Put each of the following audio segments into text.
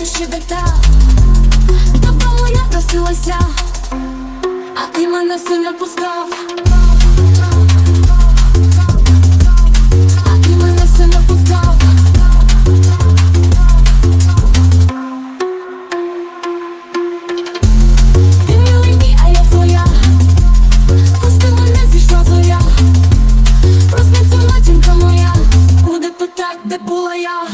ти ще дитя Тобто я просилася, а ти мене сильно пускав. А ти мене сильно пускав. Ти милий а я твоя. Пусти мене зійшла зоря. Проснеться матінка моя. Буде питать, де була я.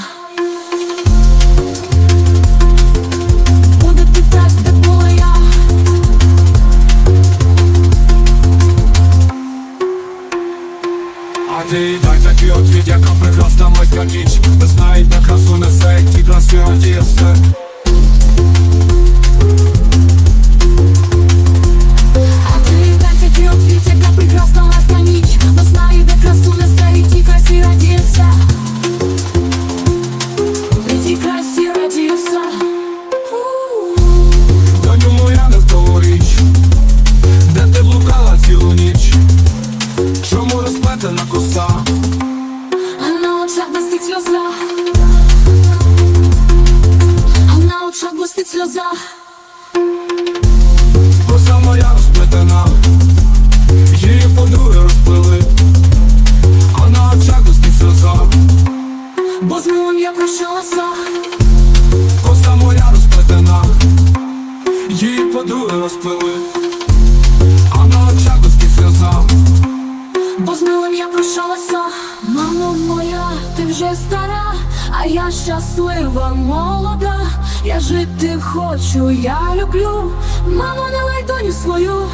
Радіє все. І тій красі радіє все. У. Доню моя не річ Де ти блукала цілу ніч Чому розплетена коса? Милим я прощалася. Коса моя розплетена. Її подруги розплели А на очах блистить сльоза. Бо з милим я прощалася. Мамо моя, ти вже стара А я щаслива, молода. Я жити хочу, я люблю. Мамо, не лай доню свою.